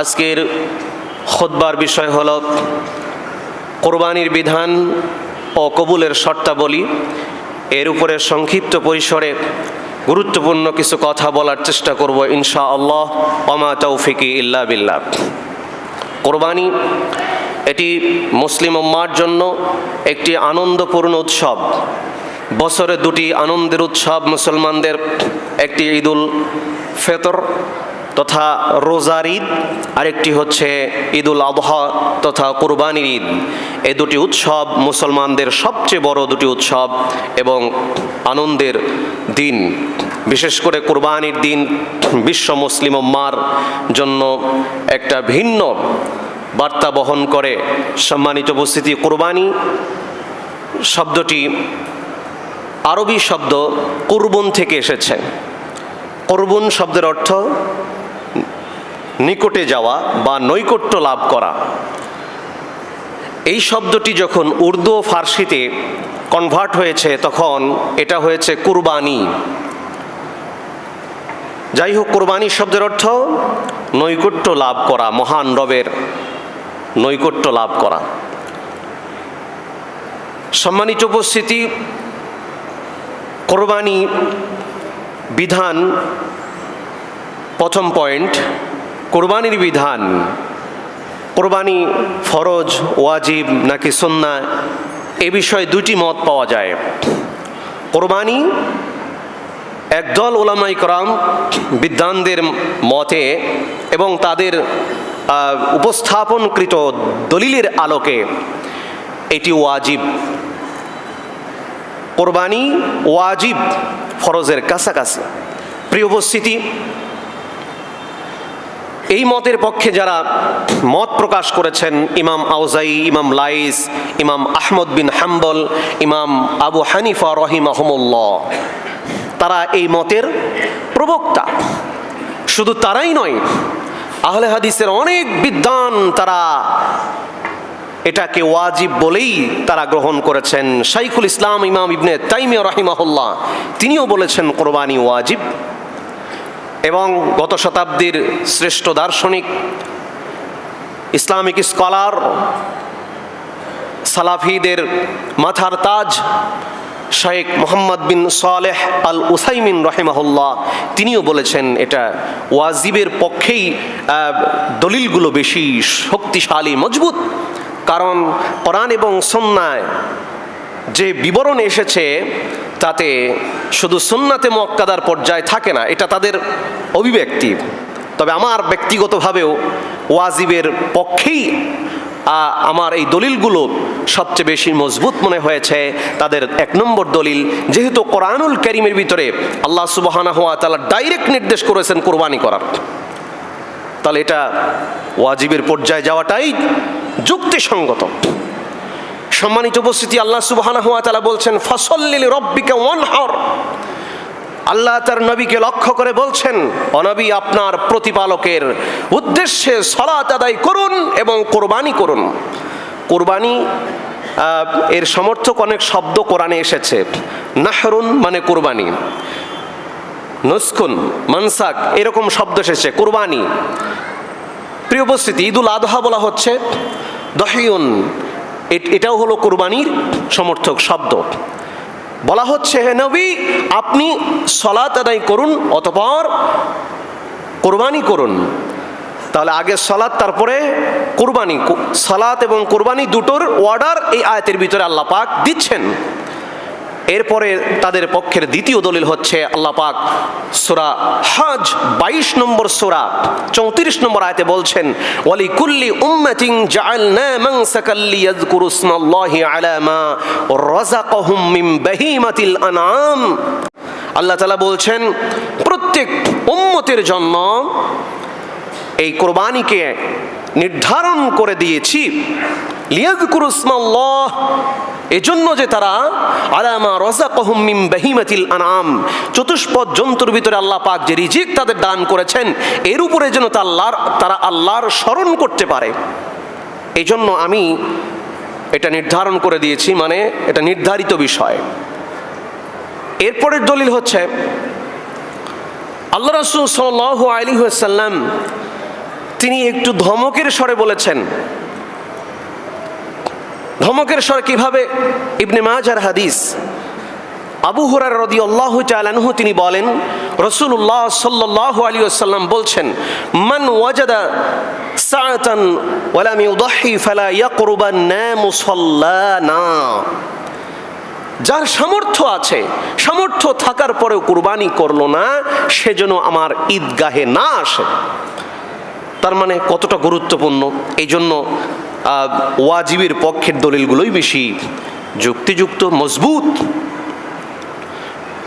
আজকের খোদবার বিষয় হল কোরবানির বিধান ও কবুলের শর্তাবলী। এর উপরে সংক্ষিপ্ত পরিসরে গুরুত্বপূর্ণ কিছু কথা বলার চেষ্টা করব ইনশা আল্লাহ অমা তৌফিকি ইল্লা বিল্লাহ। কোরবানি এটি মুসলিম উম্মার জন্য একটি আনন্দপূর্ণ উৎসব। বছরে দুটি আনন্দের উৎসব মুসলমানদের। একটি ঈদুল ফেতর তথা রোজার ঈদ, আরেকটি হচ্ছে ঈদুল আবহা তথা কোরবানির ঈদ। এই দুটি উৎসব মুসলমানদের সবচেয়ে বড় দুটি উৎসব এবং আনন্দের দিন। বিশেষ করে কোরবানির দিন বিশ্ব মুসলিম মার জন্য একটা ভিন্ন বার্তা বহন করে। সম্মানিত উপস্থিতি, কোরবানি শব্দটি আরবি শব্দ কুরবুন থেকে এসেছে। করবুন শব্দের অর্থ নিকটে যাওয়া বা নৈকট্য লাভ করা। এই শব্দটি যখন উর্দু ও ফার্সিতে কনভার্ট হয়েছে, তখন এটা হয়েছে কুরবানি। যাই হোক কোরবানি শব্দের অর্থ নৈকট্য লাভ করা, মহান রবের নৈকট্য লাভ করা। সম্মানিত উপস্থিতি, কোরবানি বিধান প্রথম পয়েন্ট। কোরবানির বিধান, কোরবানি ফরজ, ওয়াজিব নাকি সন্না এ বিষয়ে দুটি মত পাওয়া যায়। কোরবানি একদল ওলামাই করাম বিদ্বানদের মতে এবং তাদের উপস্থাপনকৃত দলিলের আলোকে এটি ওয়াজিব। কোরবানি ওয়াজিব ফরজের কাছাকাছি। প্রিয় উপস্থিতি এই মতের পক্ষে যারা মত প্রকাশ করেছেন, ইমাম আউজাই, ইমাম লাইস, ইমাম আহমদ বিন হাম্বল, ইমাম আবু হানিফা রহিমাহমুল্লাহ, তারা এই মতের প্রবক্তা। শুধু তারাই নয়, আহলে হাদিসের অনেক বিদ্বান তারা এটাকে ওয়াজিব বলেই তারা গ্রহণ করেছেন। শাইখুল ইসলাম ইমাম ইবনে তাইমিয়া রাহিমাহুল্লাহ, তিনিও বলেছেন, কোরবানি ওয়াজিব। এবং গত শতাব্দীর শ্রেষ্ঠ দার্শনিক, ইসলামিক স্কলার, সালাফিদের মাথার তাজ শেখ মোহাম্মদ বিন সালেহ আল উসাইমিন রহেমাহুল্লাহ, তিনিও বলেছেন এটা ওয়াজিবের পক্ষেই দলিলগুলো বেশি শক্তিশালী, মজবুত। কারণ কোরআন এবং সন্ন্যায় যে বিবরণ এসেছে তাতে শুধু সুন্নাতে মক্কাদার পর্যায়ে থাকে না, এটা তাদের অভিব্যক্তি। তবে আমার ব্যক্তিগতভাবেও ওয়াজিবের পক্ষেই আমার এই দলিলগুলো সবচেয়ে বেশি মজবুত মনে হয়েছে। তাদের এক নম্বর দলিল, যেহেতু কোরআনুল করিমের ভিতরে আল্লাহ সুবাহানা হওয়া তালা ডাইরেক্ট নির্দেশ করেছেন কোরবানি করার। তাহলে এটা ওয়াজিবের পর্যায়ে যাওয়াটাই যুক্তিসঙ্গত। সম্মানিত উপস্থিতি, আল্লাহ সুবহানা হুয়া তালা বলছেন ফসল্লিল রব্বিকে ওয়ানহর। আল্লাহ তার নবীকে লক্ষ্য করে বলছেন অনবী আপনার প্রতিপালকের উদ্দেশ্যে সলাত আদায় করুন এবং কোরবানি করুন। কোরবানি এর সমর্থক অনেক শব্দ কোরআনে এসেছে। নাহরুন মানে কোরবানি। নস্কুন মানসাক, এরকম শব্দ এসেছে, কোরবানি। প্রিয় উপস্থিতি, ঈদুল আদহা বলা হচ্ছে। দহিউন এটাও হলো কোরবানির সমর্থক শব্দ। বলা হচ্ছে, হে নবী, আপনি সলাত আদায় করুন, অতপর কোরবানি করুন। তাহলে আগে সলাৎ, তারপরে কোরবানি। সালাত এবং কোরবানি দুটোর অর্ডার এই আয়তের ভিতরে আল্লাহ পাক দিচ্ছেন। এরপরে তাদের পক্ষের দ্বিতীয় দলিল হচ্ছে আল্লাহ পাক সুরা হজ বাইশ নম্বর সুরা চৌত্রিশ নম্বর আয়তে বলছেন ওয়ালি কুল্লি উম্মাতিন জাআলনা মানসাকাল লিয়াযকুরু ইসমাল্লাহি আলা মা রাযাকাহুম মিন বাহিমাতিল আনআম। আল্লাহ তাআলা বলছেন, প্রত্যেক উম্মতের জন্য এই কোরবানিকে নির্ধারণ করে দিয়েছি। লিয়াযকুরু ইসমাল্লাহ, এজন্য যে তারা আলামা রাযাকাহুম মিন বাহিমাতিল আনআম, চতুষ্পদ জন্তুর ভিতরে আল্লাহ পাক যে রিজিক তাদের দান করেছেন, এর উপরে যেন তা তারা আল্লাহর স্মরণ করতে পারে। এই জন্য আমি এটা নির্ধারণ করে দিয়েছি মানে এটা নির্ধারিত বিষয়। এরপরের দলিল হচ্ছে, আল্লাহ রসুল সাল্লাহ আলী সাল্লাম তিনি একটু ধমকের স্বরে বলেছেন ধমকের স্বরে কীভাবে? ইবনে মাজার হাদিস। আবু হুরার রদি আল্লাহ চালানহু তিনি বলেন রসুল্লাহ সাল্লাহ আলী আসাল্লাম বলছেন, মান ওয়াজাদা সাআতান ওয়ালাম ইউদাহি ফালা ইয়াকরুবান্না মুসাল্লানা যার সামর্থ্য আছে, সামর্থ্য থাকার পরেও কুরবানি করল না সেজন্য আমার ঈদগাহে না আসে। তার মানে কতটা গুরুত্বপূর্ণ? এই জন্য ওয়াজিবের পক্ষের দলিলগুলোই বেশি যুক্তিযুক্ত, মজবুত।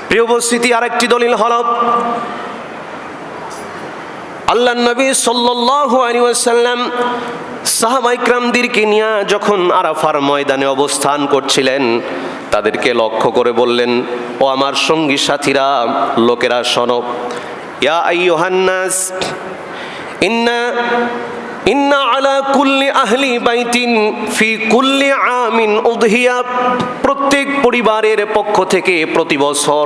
প্রিয় উপস্থিতি, আরেকটি দলিল হল আল্লাহ নবী আলাইহি ওয়াসাল্লাম সাহাবাইকরামদেরকে নিয়ে যখন আরাফার ময়দানে অবস্থান করছিলেন, তাদেরকে লক্ষ্য করে বললেন, ও আমার সঙ্গী সাথীরা, লোকেরা শোনো, ইয়া আইয়ুহান্নাস ইন্না ইন্না আলা কুল্লি আহলি বাইতিন ফি কুল্লি আমিন উদহিয়া। প্রত্যেক পরিবারের পক্ষ থেকে প্রতি বছর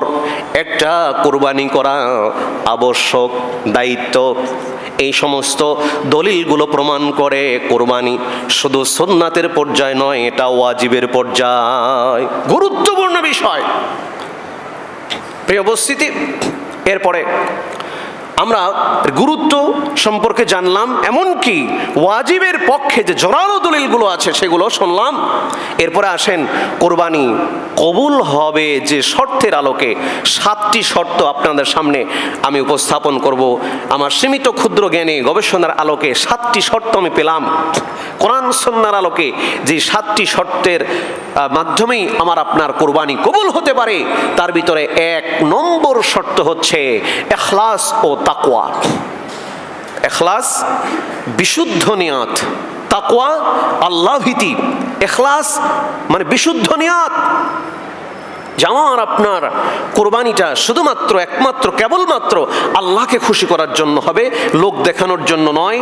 একটা কোরবানি করা আবশ্যক দায়িত্ব। এই সমস্ত দলিলগুলো প্রমাণ করে কোরবানি শুধু সোননাথের পর্যায় নয়, এটা ওয়াজিবের পর্যায়। গুরুত্বপূর্ণ বিষয়। প্রিয় উপস্থিতি, এরপরে আমরা গুরুত্ব সম্পর্কে জানলাম, এমনকি ওয়াজিবের পক্ষে যে জোরালো দলিলগুলো আছে সেগুলো শুনলাম। এরপরে আসেন, কোরবানি কবুল হবে যে শর্তের আলোকে সাতটি শর্ত আপনাদের সামনে আমি উপস্থাপন করব। আমার সীমিত ক্ষুদ্র জ্ঞানে গবেষণার আলোকে সাতটি শর্ত আমি পেলাম। কোরআন সন্ন্যার আলোকে যে সাতটি শর্তের মাধ্যমেই আমার আপনার কোরবানি কবুল হতে পারে, তার ভিতরে এক নম্বর শর্ত হচ্ছে এখলাস ও তাকওয়া। এখলাস, বিশুদ্ধ নিয়াত। তাকওয়া, আল্লাহ ভীতি। এখলাস মানে বিশুদ্ধ নিয়াত। যে আমার আপনার কোরবানিটা শুধুমাত্র, একমাত্র, কেবলমাত্র আল্লাহকে খুশি করার জন্য হবে, লোক দেখানোর জন্য নয়,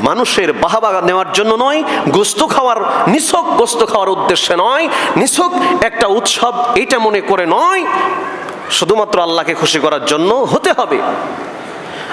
মানুষের বাহাবা নেওয়ার জন্য নয়, গোস্ত খাওয়ার, নিছক গোস্ত খাওয়ার উদ্দেশ্যে নয়, নিছক একটা উৎসব এটা মনে করে নয়, শুধুমাত্র আল্লাহকে খুশি করার জন্য হতে হবে।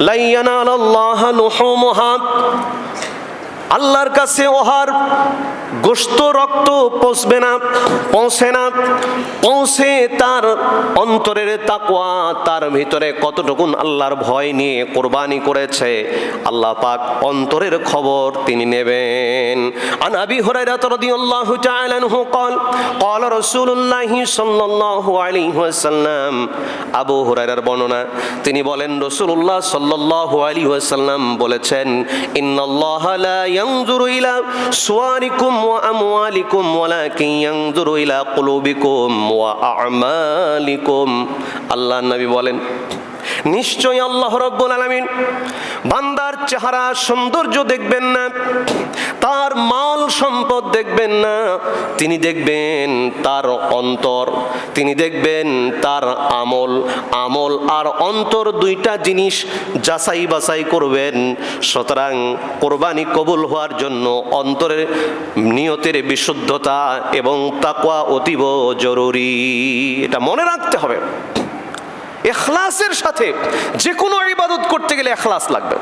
لن ينال الله لحومها. আল্লাহর কাছে ওহার গোস্ত রক্ত পৌঁছবে না পৌঁছে না পৌঁছে তার অন্তরের তাকওয়া তার ভিতরে কতটুকুন আল্লাহর ভয় নিয়ে কোরবানি করেছে আল্লাহ পাক অন্তরের খবর তিনি নেবেন আন আবি হুরায়রা রাদিয়াল্লাহু তাআলা আনহু قال قال رسول الله صلى الله عليه وسلم আবু হুরায়রার বর্ণনা তিনি বলেন রাসূলুল্লাহ সাল্লাল্লাহু আলাইহি ওয়াসাল্লাম বলেছেন ইন্নাল্লাহা লা ইয়ানজুরু إلى صوركم وأموالكم ولكن ينظر إلى قلوبكم وأعمالكم الله النبي বলেন নিশ্চয়ই আল্লাহ রব্বুল আলামিন বান্দার চেহারা সৌন্দর্য দেখবেন না তার মাল সম্পদ দেখবেন না। তিনি দেখবেন তার অন্তর, তিনি দেখবেন তার আমল। আমল আর অন্তর দুইটা জিনিস যাচাই বাছাই করবেন। সুতরাং কোরবানি কবুল হওয়ার জন্য অন্তরের নিয়তের বিশুদ্ধতা এবং তাকওয়া অতীব জরুরি। এটা মনে রাখতে হবে। এখলাসের সাথে যে কোনো ইবাদত করতে গেলে এখলাস লাগবে।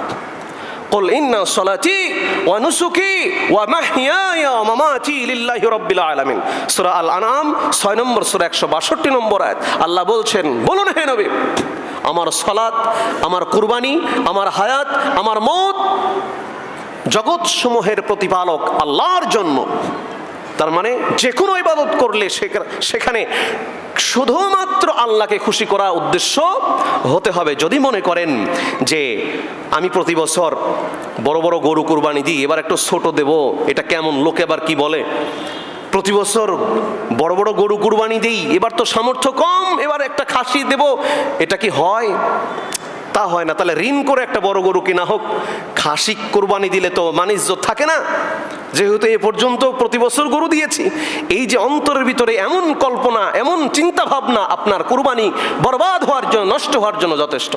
قل إن صلاتي ونسكي ومحياي ومماتي لله رب العالمين সূরা আল আনাম 6 নম্বর সূরা 162 নম্বর আয়াত আল্লাহ বলছেন বলুন হে নবী আমার সালাত আমার কুরবানি আমার হায়াত আমার মত জগৎ সমূহের প্রতিপালক আল্লাহর জন্য তার মানে যে কোনো ইবাদত করলে সেখা- সেখানে শুধুমাত্র আল্লাহকে খুশি করা উদ্দেশ্য হতে হবে। যদি মনে করেন যে আমি প্রতি বছর বড় বড় গরু কুরবানি দিই, এবার একটু ছোট দেব, এটা কেমন? লোকে আবার কি বলে? প্রতি বছর বড় বড় গরু কুরবানি দিই, এবার তো সামর্থ্য কম, এবার একটা খাসি দেব, এটা কি হয়? তা হয় না। তাহলে ঋণ করে একটা বড় গরু কিনা হোক, খাসি কোরবানি দিলে তো মানিজ্য থাকে না। যেহেতু এ পর্যন্ত প্রতি বছর গরু দিয়েছি, এই যে অন্তরের ভিতরে এমন কল্পনা, এমন চিন্তা ভাবনা আপনার কোরবানি বরবাদ হওয়ার জন্য, নষ্ট হওয়ার জন্য যথেষ্ট।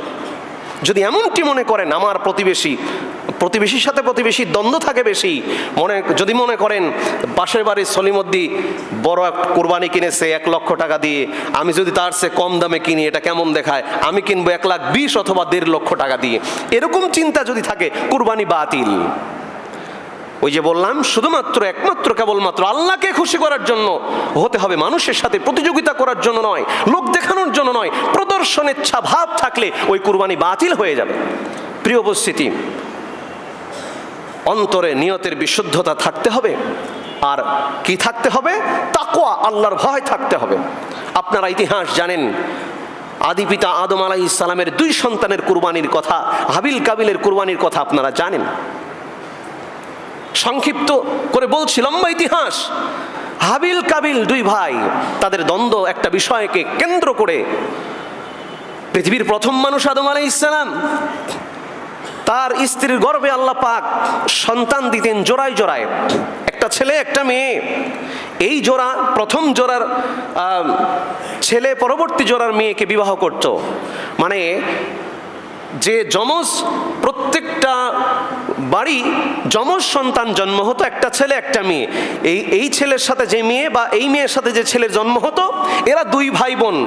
যদি এমনটি মনে করেন আমার প্রতিবেশী প্রতিবেশীর সাথে প্রতিবেশীর দ্বন্দ্ব থাকে বেশি। মনে, যদি মনে করেন, পাশের বাড়ির সলিমদ্দি বড় এক কোরবানি কিনেছে, এক লক্ষ টাকা দিয়ে। আমি যদি তার সে কম দামে কিনি, এটা কেমন দেখায়? আমি কিনবো এক লাখ বিশ অথবা দেড় লক্ষ টাকা দিয়ে। এরকম চিন্তা যদি থাকে, কোরবানি বাতিল। ওই যে বললাম, শুধুমাত্র, একমাত্র, কেবলমাত্র আল্লাহকে খুশি করার জন্য হতে হবে। মানুষের সাথে প্রতিযোগিতা করার জন্য নয়, লোক দেখানোর জন্য নয়। প্রদর্শনের ভাব থাকলে ওই কুরবানি বাতিল হয়ে যাবে। প্রিয় উপস্থিতি অন্তরে নিয়তের বিশুদ্ধতা থাকতে হবে। আর কি থাকতে হবে? তাকোয়া আল্লাহর ভয় থাকতে হবে। আপনারা ইতিহাস জানেন, আদি পিতা আদম আলাহ ইসলামের দুই সন্তানের কুরবানির কথা, হাবিল কাবিলের কুরবানির কথা আপনারা জানেন। সংক্ষিপ্ত করে বলছি, লম্বা ইতিহাস। হাবিল কাবিল দুই ভাই, তাদের দ্বন্দ্ব একটা বিষয়কে কেন্দ্র করে পৃথিবীর প্রথম মানুষ আদম আলাই ইসলাম তার স্ত্রীর গর্বে আল্লাহ পাক সন্তান দিতেন জোড়ায় জোড়ায়। একটা ছেলে, একটা মেয়ে। এই জোড়া, প্রথম জোড়ার ছেলে পরবর্তী জোড়ার মেয়েকে বিবাহ করত। মানে যে যমজ প্রত্যেকটা বাড়ি যমজ সন্তান জন্ম হতো, একটা ছেলে, একটা মেয়ে। এই এই ছেলের সাথে যে মেয়ে বা এই মেয়ের সাথে যে ছেলের জন্ম হতো, এরা দুই ভাই বোন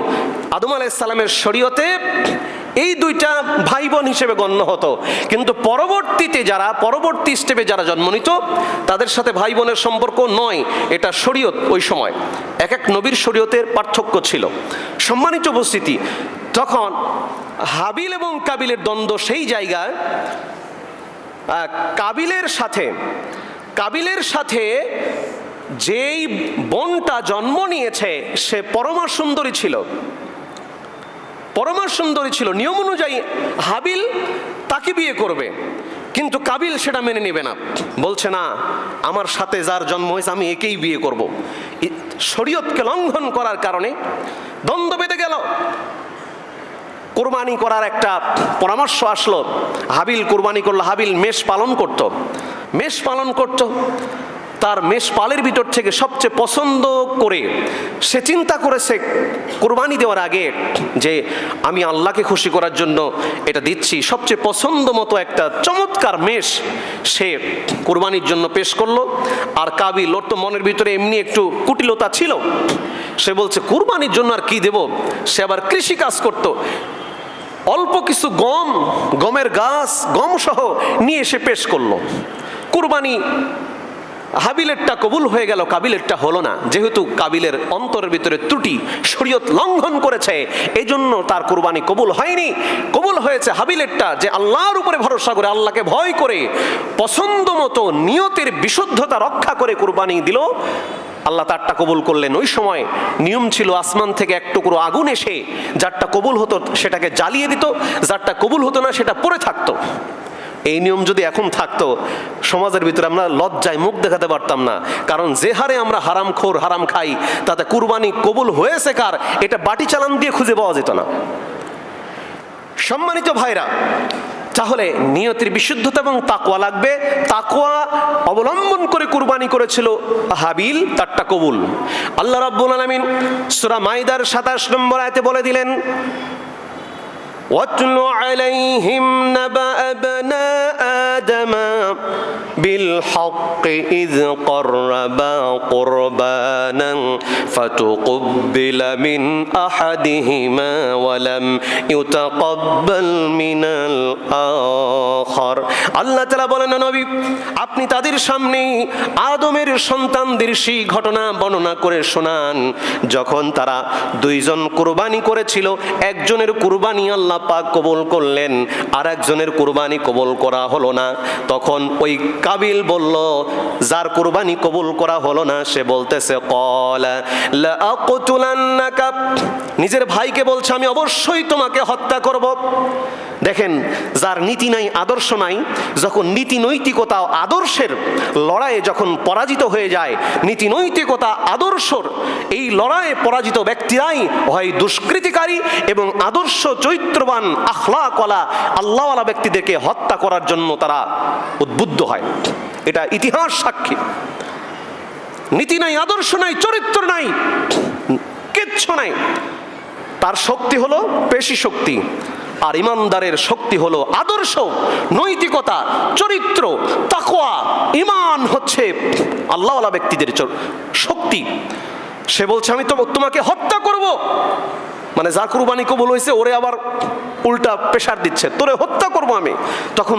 আদম আলাইসাল্লামের শরীয়তে এই দুইটা ভাই বোন হিসেবে গণ্য হতো। কিন্তু পরবর্তীতে যারা, পরবর্তী স্টেপে যারা জন্ম নিত, তাদের সাথে ভাই বোনের সম্পর্ক নয়, এটা শরীয়ত ওই সময়। এক এক নবীর শরীয়তের পার্থক্য ছিল। সম্মানিত উপস্থিতি, তখন হাবিল এবং কাবিলের দ্বন্দ্ব সেই জায়গায় কাবিলের সাথে কাবিলের সাথে যেই বোনটা জন্ম নিয়েছে, সে পরমা সুন্দরী ছিল। পরমা সুন্দরী ছিল। নিয়ম অনুযায়ী হাবিল তাকে বিয়ে করবে, কিন্তু কাবিল সেটা মেনে নেবে না। বলছে, না, আমার সাথে যার জন্ম হয়েছে, আমি একেই বিয়ে করব। শরীয়তকে লঙ্ঘন করার কারণে দ্বন্দ্ব বেঁধে গেল। কোরবানি করার একটা পরামর্শ আসলো। হাবিল কোরবানি করল, হাবিল মেষ পালন করত। মেষ পালন করত, তার মেষ পালের ভিতর থেকে সবচেয়ে পছন্দ করে, সে চিন্তা করেছে কোরবানি দেওয়ার আগে যে আমি আল্লাহকে খুশি করার জন্য এটা দিচ্ছি। সবচেয়ে পছন্দ মতো একটা চমৎকার মেষ সে কোরবানির জন্য পেশ করল। আর কাবিল, ওর তো মনের ভিতরে এমনি একটু কুটিলতা ছিল। সে বলছে, কুরবানির জন্য আর কি দেব? সে আবার কৃষি কাজ করতো। অল্প কিছু গম, গমের গাছ গম সহ নিয়ে এসে পেশ করল। কুরবানি হাবিলেরটা কবুল হয়ে গেল, কাবিলেরটা হলো না। যেহেতু কাবিলের অন্তরের ভিতরে ত্রুটি, শরীয়ত লঙ্ঘন করেছে এই জন্য তার কুরবানি কবুল হয়নি। কবুল হয়েছে হাবিলেরটা যে আল্লাহর উপরে ভরসা করে, আল্লাহকে ভয় করে পছন্দ মতো নিয়তের বিশুদ্ধতা রক্ষা করে কুরবানি দিল। আল্লাহ তারটা কবুল করলেন। ওই সময় নিয়ম ছিল আসমান থেকে এক টুকরো আগুন এসে যারটা কবুল হতো সেটাকে জ্বালিয়ে দিত, যারটা কবুল হতো না সেটা পড়ে থাকতো। এই নিয়ম যদি এখন থাকতো, সমাজের ভিতরে আমরা লজ্জায় মুখ দেখাতে পারতাম না। কারণ যে হারে আমরা হারাম খোর, হারাম খাই, তাতে কুরবানি কবুল হয়েছে কার, এটা বাটি চালান দিয়ে খুঁজে পাওয়া যেত না। সম্মানিত ভাইরা তাহলে নিয়তির বিশুদ্ধতা এবং তাকওয়া লাগবে তাকওয়া অবলম্বন করে কুরবানি করেছিল হাবিল তারটা কবুল আল্লাহ রাব্বুল আলামিন সূরা মাইদার 27 নম্বর আয়াতে বলে দিলেন واتل عليهم نبأ ابناء آدم بالحق إذ قربا قربانا فتقبل من أحدهما ولم يتقبل من الآخر আল্লাহ তালা বলেন নবী আপনি তাদের সামনে আদমের সন্তানদের সেই ঘটনা বর্ণনা করে শোনান যখন তারা দুইজন কুরবানি করেছিল একজনের কুরবানি আল্লাহ পাক কবুল করলেন আর একজনের কুরবানি কবুল করা হলো না তখন ওই কাবিল বলল, যার কুরবানি কবুল করা হলো না, সে বলতেছে নিজের ভাইকে বলছে, আমি অবশ্যই তোমাকে হত্যা করব। দেখেন, যার নীতি নাই, আদর্শ নাই, যখন নীতি নৈতিকতা আদর্শের লড়াইয়ে যখন পরাজিত হয়ে যায়, নীতি নৈতিকতা, আদর্শর এই লড়াইয়ে পরাজিত ব্যক্তিরাই হয় দুষ্কৃতিকারী এবং আদর্শ চৈত্রবান আখলা কলা আল্লাহওয়ালা ব্যক্তিদেরকে হত্যা করার জন্য তারা উদ্বুদ্ধ হয়। এটা ইতিহাস সাক্ষী। নীতি নাই, আদর্শ নাই, চরিত্র নাই, কিচ্ছু নাই। তার শক্তি হলো পেশি শক্তি, আর ইমানদারের শক্তি হলো আদর্শ, নৈতিকতা, চরিত্র তাকোয়া ইমান হচ্ছে আল্লাহওয়ালা ব্যক্তিদের শক্তি। সে বলছে, আমি তো তোমাকে হত্যা করব। মানে যা কুরবানি কবুল হয়েছে, ওরে আবার উল্টা প্রেশার দিচ্ছে, তোরে হত্যা করব আমি। তখন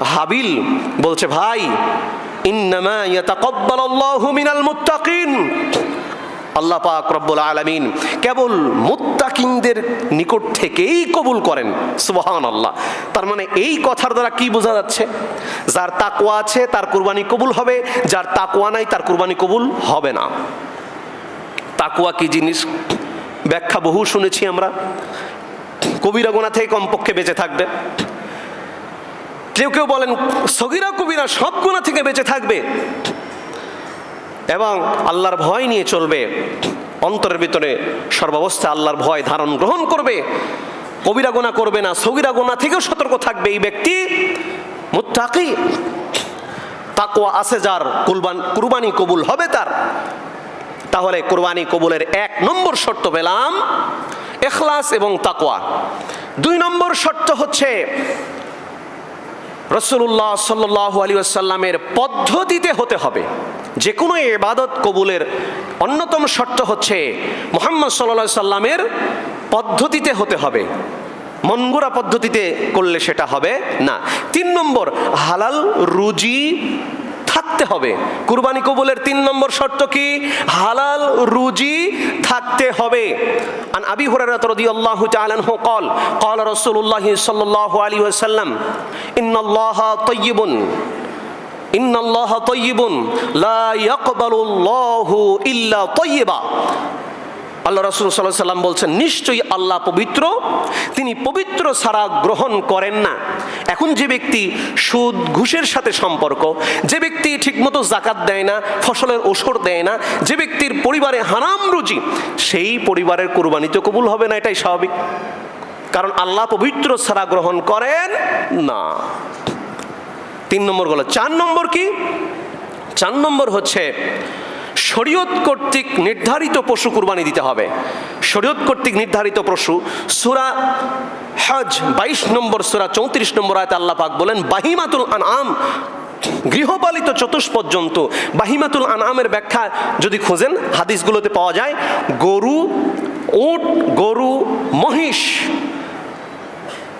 হাবিল বলছে, ভাই আল্লাহ পাক রব্বুল আলামিন কেবল মুত্তাকিনদের নিকট থেকেই কবুল করেন সুবহান আল্লাহ তার মানে এই কথার দ্বারা কি বোঝা যাচ্ছে? যার তাকওয়া আছে, তার কুরবানি কবুল হবে, যার তাকওয়া নাই, তার কুরবানি কবুল হবে না। তাকওয়া কি জিনিস? ব্যাখ্যা বহু শুনেছি আমরা। কবিরা গোনা থেকে কমপক্ষে বেঁচে থাকবে। কেউ কেউ বলেন, সগিরা কবিরা সব গোনা থেকে বেঁচে থাকবে। এবং আল্লাহর ভয় নিয়ে চলবে। অন্তরের ভিতরে সর্বাবস্থা আল্লাহর ভয় ধারণ গ্রহণ করবে। কবিরা গোনা করবে না, সগিরা গোনা থেকেও সতর্ক থাকবে এই ব্যক্তি। মুত্তাকি। তাকওয়া আছে যার, কুরবান কুরবানি কবুল হবে তার। তাহলে কুরবানি কবুলের এক নম্বর শর্ত পেলাম, এখলাস এবং তাকওয়া। দুই নম্বর শর্ত হচ্ছে রসুল্লাহ সাল্লাহ আলী আসাল্লামের পদ্ধতিতে হতে হবে। যে কোনো এবাদত কবুলের অন্যতম শর্ত হচ্ছে মোহাম্মদ সাল্লা সাল্লামের পদ্ধতিতে হতে হবে। মনগুরা পদ্ধতিতে করলে সেটা হবে না। তিন নম্বর, হালাল রুজি থাকতে হবে কুরবানি কবুলের তিন নম্বর শর্ত কি হালাল রুজি থাকতে হবে আন আবি হুরায়রা রাদিয়াল্লাহু তাআলা আনহু قال قال رسول الله صلى الله عليه وسلم ان الله طيب ان الله طيب لا يقبل الله الا طيبا আল্লাহ রসুল সাল্লাহ সাল্লাম বলছেন, নিশ্চয়ই আল্লাহ পবিত্র, তিনি পবিত্র ছাড়া গ্রহণ করেন না। এখন যে ব্যক্তি সুদ, ঘুষের সাথে সম্পর্ক, যে ব্যক্তি ঠিকমতো জাকাত দেয় না, ফসলের ওষর দেয় না, যে ব্যক্তির পরিবারে হারাম রুজি, সেই পরিবারের কোরবানি তো কবুল হবে না, এটাই স্বাভাবিক। কারণ আল্লাহ পবিত্র ছাড়া গ্রহণ করেন না। তিন নম্বর হলো চার নম্বর কি? চার নম্বর হচ্ছে শরীয়ত কর্তৃক নির্ধারিত পশু কুরবানি দিতে হবে। শরীয়ত কর্তৃক নির্ধারিত পশু, সুরা হজ বাইশ নম্বর, সুরা চৌত্রিশ নম্বর আয়তে আল্লাহ পাক বলেন, বাহিমাতুল আনআম, গৃহপালিত চতুষ্পদ পর্যন্ত বাহিমাতুল আনআমের ব্যাখ্যা যদি খোঁজেন, হাদিসগুলোতে পাওয়া যায়, গরু, উট, গরু, মহিষ,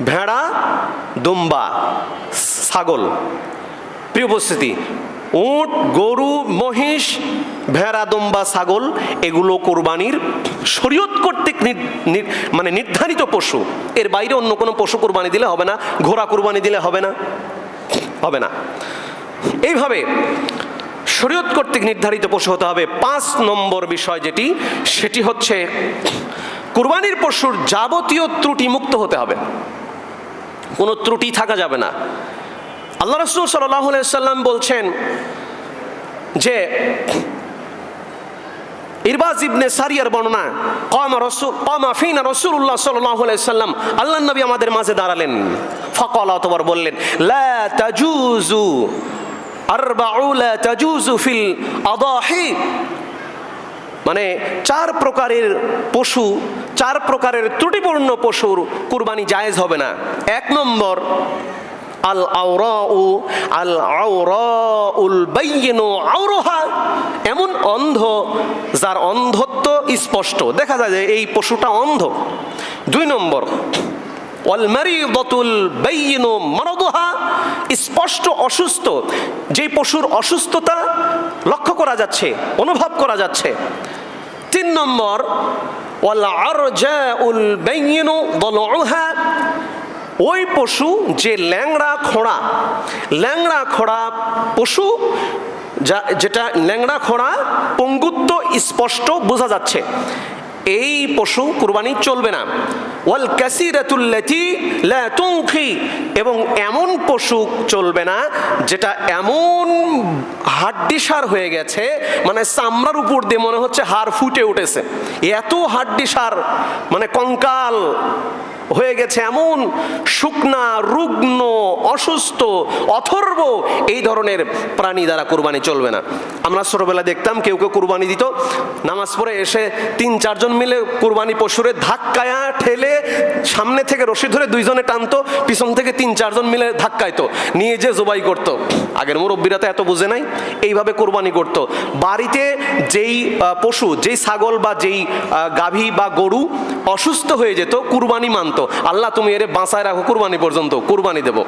ভেড়া, দুম্বা, ছাগল। প্রিয় উপস্থিতি উট, গরু, মহিষ, ভেড়া, দুম্বা, ছাগল, এগুলো কোরবানির শরীয়ত কর্তৃক মানে নির্ধারিত পশু। এর বাইরে অন্য কোনো পশু কোরবানি দিলে হবে না, ঘোড়া কোরবানি দিলে হবে না হবে না। এইভাবে শরীয়ত কর্তৃক নির্ধারিত পশু হতে হবে। পাঁচ নম্বর বিষয় যেটি, সেটি হচ্ছে কোরবানির পশুর যাবতীয় ত্রুটি মুক্ত হতে হবে। কোনো ত্রুটি থাকা যাবে না। আল্লাহ রসুল সাল্লাম বলছেন যে ইরবাজ ইবনে সারিয়ার বর্ণনা, কমা রসুল, কমা ফিনা রসুল্লাহ সাল্লাহ সাল্লাম আল্লাহ নবী আমাদের মাঝে দাঁড়ালেন। ফকল অতবার বললেন, লা তাজুজু আরবাউ লা তাজুজু ফিল আদাহি। মানে চার প্রকারের পশু, চার প্রকারের ত্রুটিপূর্ণ পশুর কুরবানি জায়েজ হবে না। এক নম্বর আল আওরাউ আল আওরাউল বাইয়িনু আওরাহা। এমন অন্ধ যার অন্ধত্ব স্পষ্ট। দেখা যায় যে এই পশুটা অন্ধ। দুই নম্বর স্পষ্ট অসুস্থ। যেই পশুর অসুস্থতা লক্ষ্য করা যাচ্ছে, অনুভব করা যাচ্ছে। তিন নম্বর ওয়াল আরজাউল বাইয়িনু দলউহা। ওই পশু যে ল্যাংড়া খোঁড়া ল্যাংড়া খোঁড়া পশু যা, যেটা ল্যাংড়া খোঁড়া পঙ্গুত্ব স্পষ্ট বোঝা যাচ্ছে। এই পশু কুরবানি চলবে না। ওয়াল কাসিরাতুল্লাতি লা তুনখি এবং এমন পশু চলবে না যেটা এমন হাড্ডিসার হয়ে গেছে মানে চামড়ার উপর দিয়ে মনে হচ্ছে হাড় ফুটে উঠেছে। এত হাড্ডিসার মানে কঙ্কাল হয়ে গেছে এমন শুকনা, রুগ্ন, অসুস্থ, অথর্ব এই ধরনের প্রাণী দ্বারা কুরবানি চলবে না। আমরা ছোটবেলা দেখতাম কেউ কেউ কুরবানি দিত, নামাজ পড়ে এসে তিন, চারজন মিলে কুরবানি পশুরে ধাক্কায়া ঠেলে সামনে থেকে রশি ধরে দুইজনে টানতো, পিছন থেকে তিন, চারজন মিলে ধাক্কাইতো, নিয়ে যে জবাই করতো। আগের মুরব্বীরা তো এত বুঝে নাই, এইভাবে কোরবানি করতো। বাড়িতে যেই পশু, যেই ছাগল বা যেই গাভী বা গরু অসুস্থ হয়ে যেত, কুরবানি মানতো। আল্লাহ তুমি এর বাঁচায় রাখো, কুরবানি পর্যন্ত, কুরবানি দেব।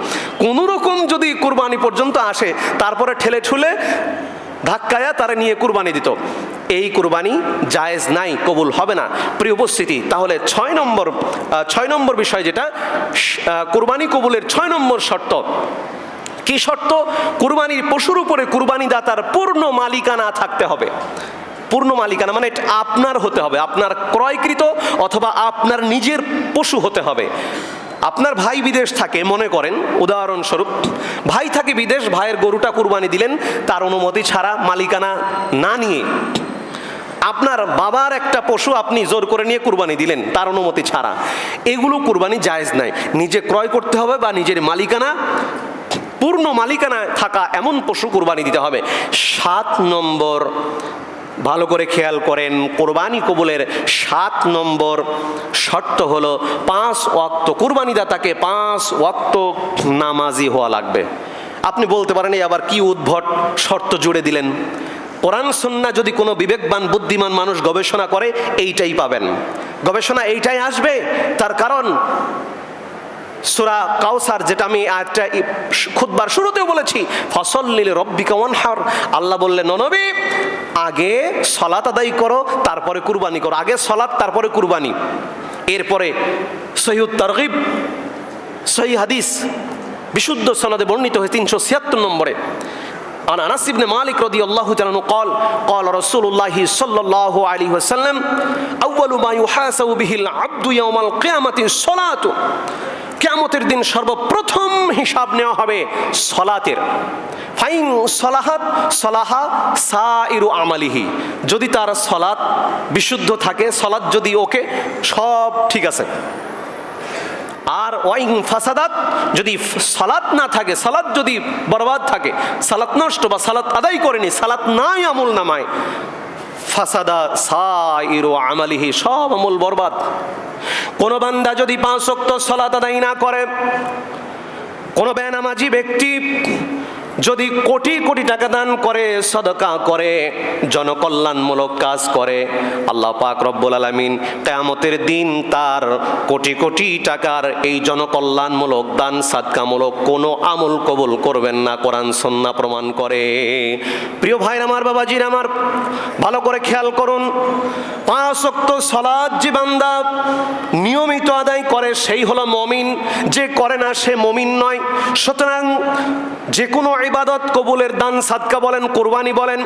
কোনো রকম যদি কুরবানি পর্যন্ত আসে, তারপরে ঠেলে ঠুলে ধাক্কায়া তারা নিয়ে কুরবানি দিত। এই কুরবানি জায়েজ নাই, কবুল হবে না। প্রিয় উপস্থিতি, তাহলে ছয় নম্বর ছয় নম্বর বিষয় যেটা কুরবানি কবুলের ছয় নম্বর শর্ত। কি শর্ত? কুরবানির পশুর উপরে কুরবানি দাতার পূর্ণ মালিকানা থাকতে হবে। পূর্ণ মালিকানা মানে আপনার হতে হবে, আপনার ক্রয়কৃত অথবা আপনার নিজের পশু হতে হবে। আপনার ভাই বিদেশ থাকে, মনে করেন, উদাহরণস্বরূপ, ভাই থাকে বিদেশ, ভাইয়ের গরুটা কুরবানি দিলেন, তার অনুমতি ছাড়া মালিকানা না নিয়ে আপনার বাবার একটা পশু আপনি জোর করে নিয়ে কুরবানি দিলেন, তার অনুমতি ছাড়া। এগুলো কুরবানি জায়েজ নাই। নিজে ক্রয় করতে হবে বা নিজের মালিকানা, পূর্ণ মালিকানায় থাকা এমন পশু কুরবানি দিতে হবে। সাত নম্বর ভালো করে খেয়াল করেন, কোরবানি কবুলের সাত নম্বর শর্ত হলো পাঁচ ওয়াক্ত কুরবানিদাতাকে পাঁচ ওয়াক্ত নামাজি হওয়া লাগবে। আপনি বলতে পারেন, এই আবার কি উদ্ভট শর্ত জুড়ে দিলেন? কোরআন সন্না যদি কোনো বিবেকবান, বুদ্ধিমান মানুষ গবেষণা করে, এইটাই পাবেন। গবেষণা এইটাই আসবে, তার কারণ সুরা কাউসার যেটা আমি একটা খুদবার শুরুতেও বলেছি, ফসল নিলে রব্বিকা ওয়ানহার। আল্লাহ বললেন ননবী আগে সলাত আদায় করো তারপরে কুরবানি করো আগে সলাত তারপরে কুরবানি এরপরে সহিউদ তারগিব সহি হাদিস বিশুদ্ধ সনদে বর্ণিত হয়ে তিনশো ছিয়াত্তর নম্বরে عن انس بن مالك رضي الله تعالى عنه قال قال رسول الله صلى الله عليه وسلم اول ما يحاسب به العبد يوم القيامه الصلاه কিয়ামতের দিন সর্বপ্রথম হিসাব নেওয়া হবে সলাতের। ফাইন সলাহাত সলাহা সাইরু আমালিহি। যদি তার সলাৎ বিশুদ্ধ থাকে, সলাৎ যদি ওকে, সব ঠিক আছে। আর ওয়াইং ফাসাদাত যদি সালাত না থাকে সালাত যদি বরবাদ থাকে সালাত নষ্ট বা সালাত আদায় করেনি সালাত নাই আমল নামায় ফাসাদা সাইরু আমালিহি, সব আমল বরবাদ। কোন বান্দা যদি পাঁচ শক্ত সলাত আদায় না করে, কোন বেনামাজি ব্যক্তি যদি কোটি কোটি টাকা দান করে, সদকা করে, জনকল্যাণমূলক কাজ করে, আল্লাহ পাক রব্বুল আলামিন কেয়ামতের দিন তার কোটি কোটি টাকার এই জনকল্যাণমূলক দান, সাদকামূলক কোনো আমল কবুল করবেন না, কোরআন সন্না প্রমাণ করে। প্রিয় ভাই আমার, বাবাজির আমার, ভালো করে খেয়াল করুন, পাঁচ অক্ত সলাদ যে বান্দা নিয়মিত আদায় করে, সেই হলো মমিন। যে করে না সে মমিন নয়। সুতরাং যে কোনো ইবাদত কবুলের দান, সাদকা বলেন, কোরবানি বলেন,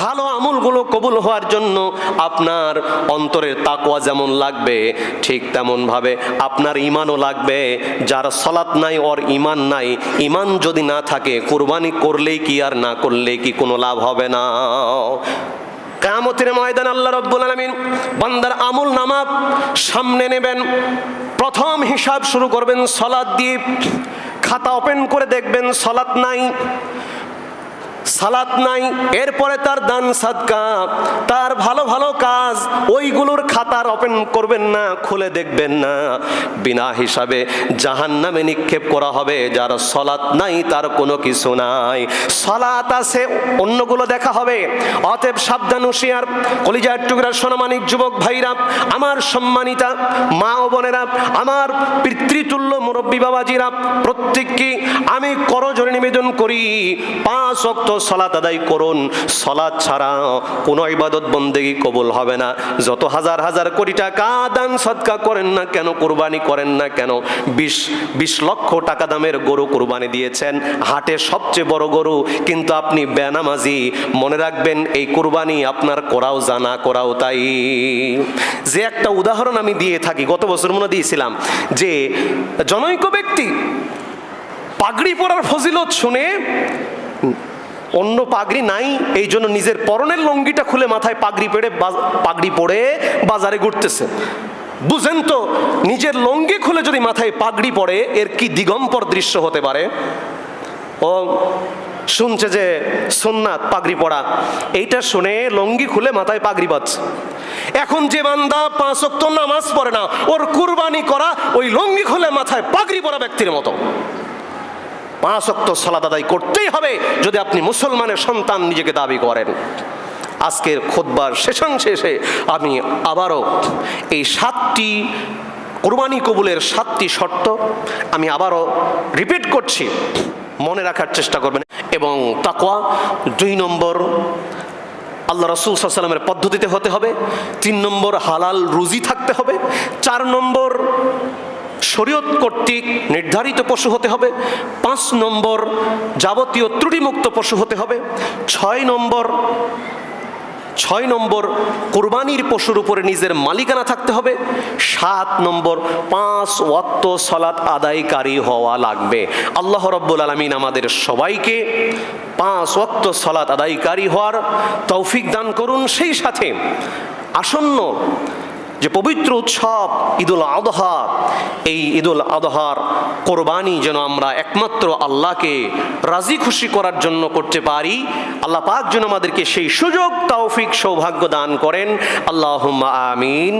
ভালো আমলগুলো কবুল হওয়ার জন্য আপনার অন্তরের তাকওয়া যেমন লাগবে, ঠিক তেমনভাবে আপনার ইমানও লাগবে। যার সলাৎ নাই, ওর ইমান নাই ইমান যদি না থাকে, কোরবানি করলেই কি আর না করলেই কি কোনো লাভ হবে না। কামতের ময়দান আল্লাহ রব্বুল আলমিন বান্দার আমল নামা সামনে নেবেন। প্রথম হিসাব শুরু করবেন সলাদ দিয়ে খাতা ওপেন করে দেখবেন সলাৎ নাই। সালাত নাই, এরপরে তার দান সাদকা। তার ভালো ভালো কাজ, ওইগুলোর খাতার ওপেন করবেন না, খুলে দেখবেন না। বিনা হিসাবে জাহান নামে নিক্ষেপ করা হবে, যার সলাৎ নাই, তার কোনো কিছু নাই। সলাৎ আছে, অন্যগুলো দেখা হবে। অতএব সাবধান, হুঁশিয়ার। কলিজার টুকরা, সোনামানিক যুবক ভাইরা, আমার সম্মানিতা, মা ও বোনেরা, আমার পিতৃতুল্য মুরব্বী বাবাজিরা, প্রত্যেককে আমি করজোরে নিবেদন করি। পাঁচ অক্ত সলাত আদায় করুন সলাৎ ছাড়া কোনো ইবাদত বন্দেগী কবুল হবে না। যত হাজার হাজার কোটি টাকা দান সৎকা করেন না কেন, কোরবানি করেন না কেন, বিশ বিশ লক্ষ টাকা দামের গরু কোরবানি দিয়েছেন, হাটে সবচেয়ে বড় গরু, কিন্তু আপনি বেনামাজি, মনে রাখবেন এই কোরবানি আপনার করাও জানা করাও তাই। যে একটা উদাহরণ আমি দিয়ে থাকি, গত বছর মনে দিয়েছিলাম যে, জনৈক ব্যক্তি পাগড়ি পরার ফজিলত শুনে অন্য পাগড়ি নাই, এই জন্য নিজের পরনের লঙ্গিটা খুলে মাথায় পাগড়ি পেড়ে পাগড়ি পরে বাজারে ঘুরতেছে। বুঝেন তো, নিজের লঙ্গি খুলে যদি মাথায় পাগড়ি পড়ে, এর কি দিগম্বর দৃশ্য হতে পারে? ও, শুনছে যে সোননাথ পাগড়ি পড়া, এইটা শুনে লঙ্গি খুলে মাথায় পাগড়ি বাঁধছে এখন যে বান্দা পাঁচ অক্ত নামাজ পড়ে না, ওর কুরবানি করা ওই লঙ্গি খুলে মাথায় পাগড়ি পরা ব্যক্তির মতো। পাঁচ অক্ত সালাদ আদায় করতেই হবে যদি আপনি মুসলমানের সন্তান নিজেকে দাবি করেন। আজকের খোদবার শেষাংশে এসে আমি আবারও এই সাতটি কোরবানি কবুলের সাতটি শর্ত আমি আবারও রিপিট করছি। মনে রাখার চেষ্টা করবেন এবং তাকওয়া দুই নম্বর, আল্লাহ রসুল সাল্লামের পদ্ধতিতে হতে হবে। তিন নম্বর, হালাল রুজি থাকতে হবে। চার নম্বর শরীয়ত কর্তৃক নির্ধারিত পশু হতে হবে, পাঁচ নম্বর যাবতীয় ত্রুটিমুক্ত পশু হতে হবে, ছয় নম্বর ছয় নম্বর কোরবানির পশুর উপরে নিজের মালিকানা থাকতে হবে, সাত নম্বর পাঁচ ওয়াক্ত সলাৎ আদায়কারী হওয়া লাগবে। আল্লাহ রব্বুল আলমিন আমাদের সবাইকে পাঁচ ওয়াক্ত সলাৎ আদায়কারী হওয়ার তৌফিক দান করুন। সেই সাথে আসন্ন যে পবিত্র উৎসব ঈদুল আদহা, এই ঈদুল আদহার কোরবানি যেন আমরা একমাত্র আল্লাহকে রাজি খুশি করার জন্য করতে পারি। আল্লাহ পাক যেন আমাদেরকে সেই সুযোগ, তৌফিক, সৌভাগ্য দান করেন। আল্লাহ আমিন।